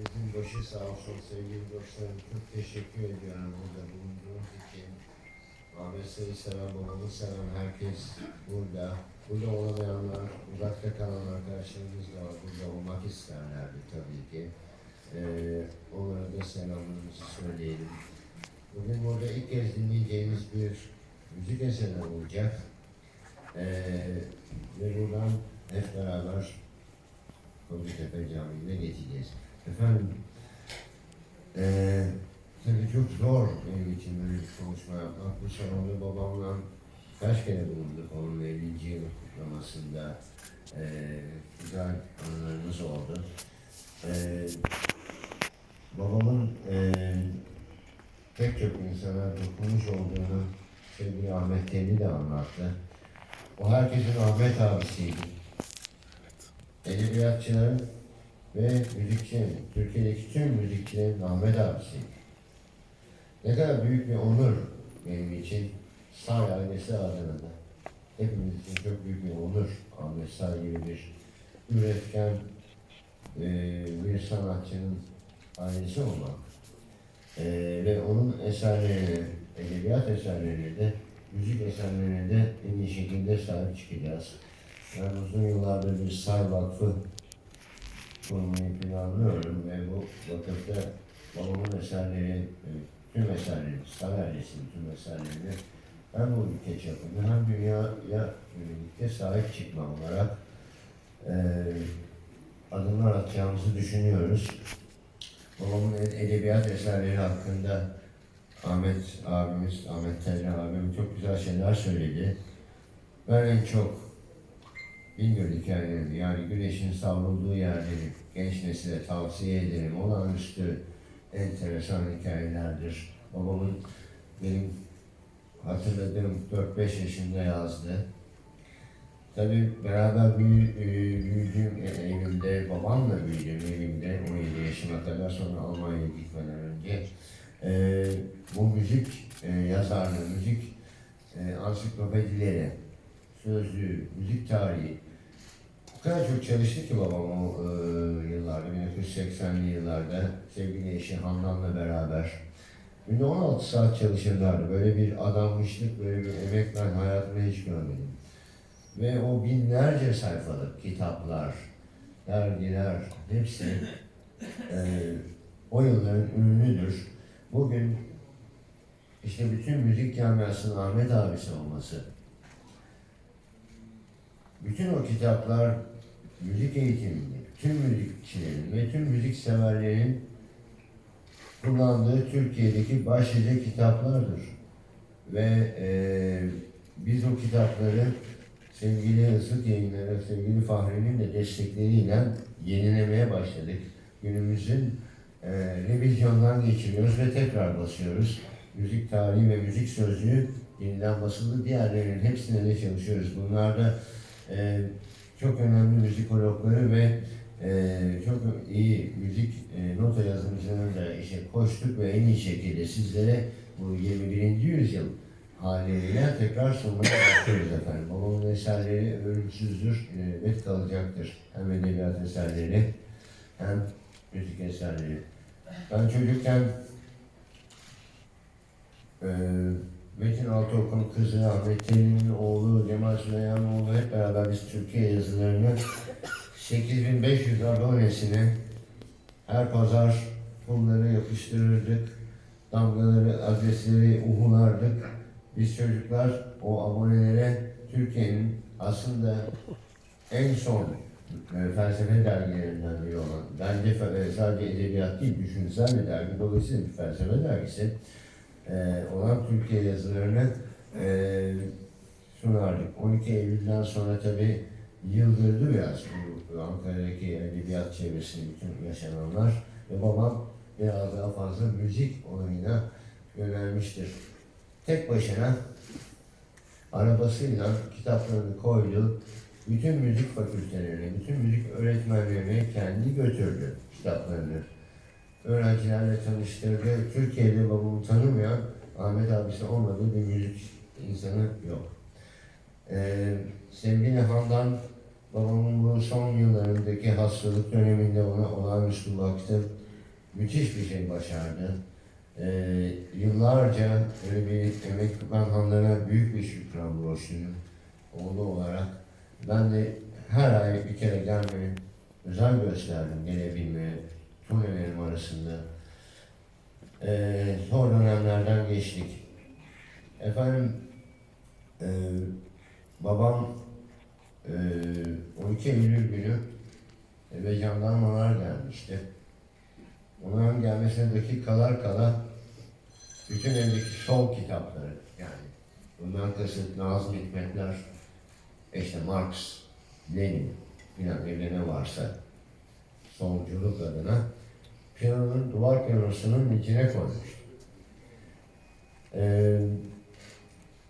Hepinizin başı sağ olsun sevgili dostlarım. Çok teşekkür ediyorum burada bulunduğunuz için. Ahmet Say'ı seven, babamı seven herkes burada. Burada olamayanlar, uzakta kalan arkadaşlarımız da var. Burada olmak isterlerdi tabii ki. Ee, onlara da selamlarımızı söyleyelim. Bugün burada ilk kez dinleyeceğimiz bir müzik eseri olacak. Ee, ve buradan hep beraber Kocatepe Camii'ne geçeceğiz. Efendim, eee tabii çok zor benim için böyle bir konuşma yapmak. Bu salonda babamla kaç kere bulunduk onun 50. yıl kutlamasında. Eee güzel anılarımız oldu. Eee babamın eee pek çok insana dokunmuş olduğunu sevgili Ahmet Teli de anlattı. O herkesin Ahmet abisiydi edebiyatçıların ve müzikçilerin, Türkiye'deki tüm müzikçilerin Ahmet abisi. Ne kadar büyük bir onur benim için Say ailesi adına da. Hepimiz için çok büyük bir onur Ahmet Say gibi bir üretken e, bir sanatçının ailesi olmak. E, ve onun eserlerine, edebiyat eserlerine de, müzik eserlerine de en iyi şekilde sahip çıkacağız. Ben uzun yıllardır bir say vakfı kurmayı planlıyorum ve bu vakıfta babamın eserleri, e, tüm eserleri, say ailesinin tüm eserlerini hem bu ülke çapında hem dünyaya birlikte sahip çıkma olarak e, adımlar atacağımızı düşünüyoruz. Babamın ed- edebiyat eserleri hakkında Ahmet abimiz, Ahmet Telli abim çok güzel şeyler söyledi. Ben en çok Bingöl hikayelerini yani güneşin savrulduğu yerleri genç nesile tavsiye ederim. Olağanüstü enteresan hikayelerdir. Babamın benim hatırladığım 4-5 yaşında yazdı. Tabii beraber e, büyüdüğüm evimde, babamla büyüdüğüm evimde 17 yaşıma kadar sonra Almanya'ya gitmeden önce e, bu müzik e, yazarlığı, müzik e, ansiklopedileri, sözlüğü, müzik tarihi, o kadar çok çalıştı ki babam o e, yıllarda, 1980'li yıllarda sevgili eşi Handan'la beraber. Günde 16 saat çalışırlardı. Böyle bir adanmışlık, böyle bir emek ben hayatımda hiç görmedim. Ve o binlerce sayfalık kitaplar, dergiler, hepsi e, o yılların ürünüdür. Bugün işte bütün müzik camiasının Ahmet abisi olması, bütün o kitaplar müzik eğitimini, tüm müzikçilerin ve tüm müzik severlerin kullandığı Türkiye'deki başlıca kitaplardır. Ve eee biz o kitapları sevgili Isıt Yayınları, sevgili Fahri'nin de destekleriyle yenilemeye başladık. Günümüzün eee revizyondan geçiriyoruz ve tekrar basıyoruz. Müzik tarihi ve müzik sözlüğü yeniden basıldı. Diğerlerinin hepsine de çalışıyoruz. Bunlar da eee, çok önemli müzikologları ve eee, çok iyi müzik eee, nota yazımcılarını da işe koştuk ve en iyi şekilde sizlere bu 21. yüzyıl haliyle tekrar sunmaya başlıyoruz efendim. Babamın eserleri ölümsüzdür, eee, net kalacaktır. Hem edebiyat eserleri hem müzik eserleri. Ben çocukken eee Metin Altıok'un kızı Ahmet oğlu Cemal Süleymanoğlu hep beraber biz Türkiye yazılarını 8500 abonesine her pazar pulları yapıştırırdık. Damgaları, adresleri uhulardık. Biz çocuklar o abonelere Türkiye'nin aslında en son e, felsefe dergilerinden biri olan, bence e, sadece edebiyat değil, düşünsel bir dergi, dolayısıyla bir felsefe dergisi e, olan Türkiye yazılarını e, sunardık. 12 Eylül'den sonra tabi yıldırdı biraz bu Ankara'daki edebiyat çevresinde bütün yaşananlar ve babam biraz daha fazla müzik olayına yönelmiştir. Tek başına arabasıyla kitaplarını koydu. Bütün müzik fakültelerine, bütün müzik öğretmenlerine kendi götürdü kitaplarını öğrencilerle tanıştırdı. Türkiye'de babamı tanımayan Ahmet abisi olmadığı bir müzik insanı yok. Ee, sevgili Handan, babamın bu son yıllarındaki hastalık döneminde ona olağanüstü baktı. müthiş bir şey başardı. Ee, yıllarca böyle bir emek ben Handan'a büyük bir şükran borçluyum. Oğlu olarak. Ben de her ay bir kere gelmeye özen gösterdim gelebilmeye. Turnelerim arasında. Ee, dönemlerden geçtik. Efendim e, babam e, 12 Eylül günü eve jandarmalar gelmişti. Onların gelmesine dakikalar kala bütün evdeki sol kitapları yani bundan kasıt Nazım Hikmetler, işte Marx, Lenin filan evde ne varsa solculuk adına piyanonun, duvar piyanosunun içine koymuştu. Ee,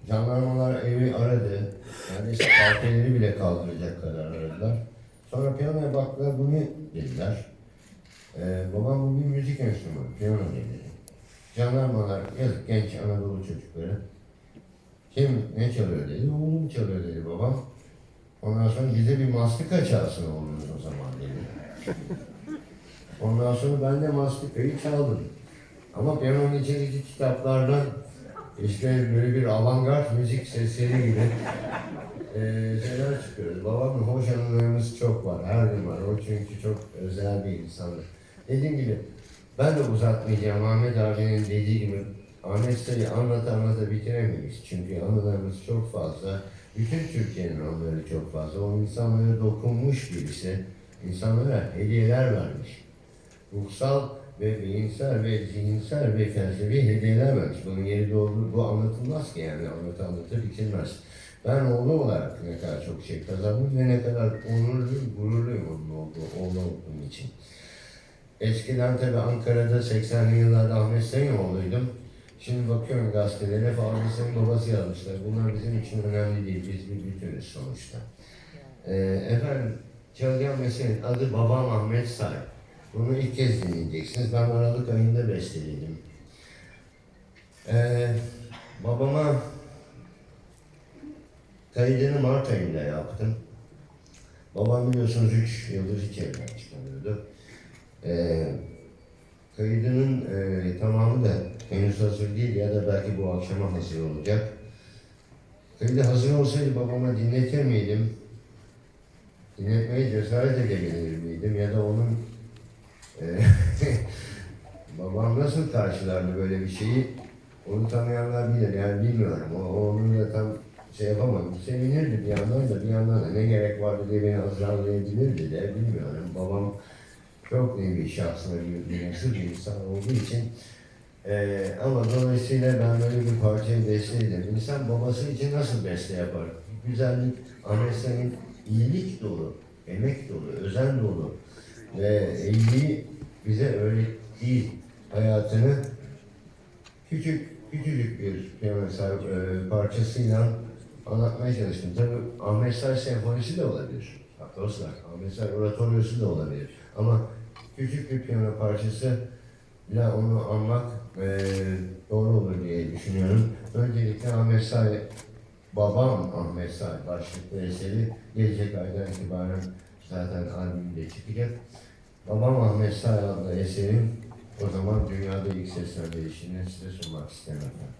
jandarmalar evi aradı. Neredeyse parkeleri bile kaldıracak kadar aradılar. Sonra piyanoya baktılar, bu ne dediler. Ee, babam bu bir müzik enstrümanı, piyano dedi. Jandarmalar, yazık genç Anadolu çocukları. Kim ne çalıyor dedi, oğlum çalıyor dedi babam. Ondan sonra bize bir mastika çalsın oğlunuz o zaman dedi. Ondan sonra ben de mastikayı çaldım. Ama piyanonun içindeki kitaplardan işte böyle bir avantgard müzik sesleri gibi eee şeyler çıkıyordu. Babamın hoş anılarımız çok var, her gün var. O çünkü çok özel bir insandır. Dediğim gibi ben de uzatmayacağım. Ahmet abinin dediği gibi Ahmet Say'ı anlata anlata bitiremeyiz. Çünkü anılarımız çok fazla. Bütün Türkiye'nin anıları çok fazla. O insanlara dokunmuş birisi. İnsanlara hediyeler vermiş. Ruhsal ve beyinsel ve zihinsel ve felsefi hediyeler vermiş. Bunun yeri doğru, bu anlatılmaz ki yani anlatı anlatı bitirmez. Ben oğlu olarak ne kadar çok şey kazandım ve ne kadar onurluyum, gururluyum onun olduğu, oğlu olduğum için. Eskiden tabii Ankara'da 80'li yıllarda Ahmet Sayınoğlu'ydum. Şimdi bakıyorum gazetelere Fahri'nin babası yazmışlar. Bunlar bizim için önemli değil. Biz bir bütünüz sonuçta. Ee, efendim, çalacağım meselenin adı Babam Ahmet Say. Bunu ilk kez dinleyeceksiniz. Ben Aralık ayında besteledim. Ee, babama kaydını Mart ayında yaptım. Babam biliyorsunuz 3 yıldır hiç evden çıkamıyordu. Ee, kaydının e, tamamı da henüz hazır değil ya da belki bu akşama hazır olacak. Kaydı hazır olsaydı babama dinletir miydim? Dinletmeye cesaret edebilir miydim? Ya da onun babam nasıl karşılardı böyle bir şeyi? Onu tanıyanlar bilir. Yani bilmiyorum. O, onu da tam şey yapamadım. Sevinirdi bir yandan da bir yandan da ne gerek vardı diye beni azarlayabilirdi de bilmiyorum. Babam çok şahsına bir, bir nasıl bir insan olduğu için eee ama dolayısıyla ben böyle bir parçayı besteledim. İnsan babası için nasıl beste yapar? Güzellik, Ahmet iyilik dolu, emek dolu, özen dolu ve iyiliği bize öğrettiği hayatını küçük, küçücük bir piyano e, parçasıyla anlatmaya çalıştım. Tabii Ahmet Say senfonisi de olabilir. Dostlar, Ahmet Say oratoryosu da olabilir. Ama küçük bir piyano parçası ile onu anmak e, doğru olur diye düşünüyorum. Öncelikle Ahmet Say, babam Ahmet Say başlıklı eseri gelecek aydan itibaren zaten albümde çıkacak. Babam Ahmet Say adlı eserin o zaman dünyada ilk seslendirişini size sunmak isterim efendim.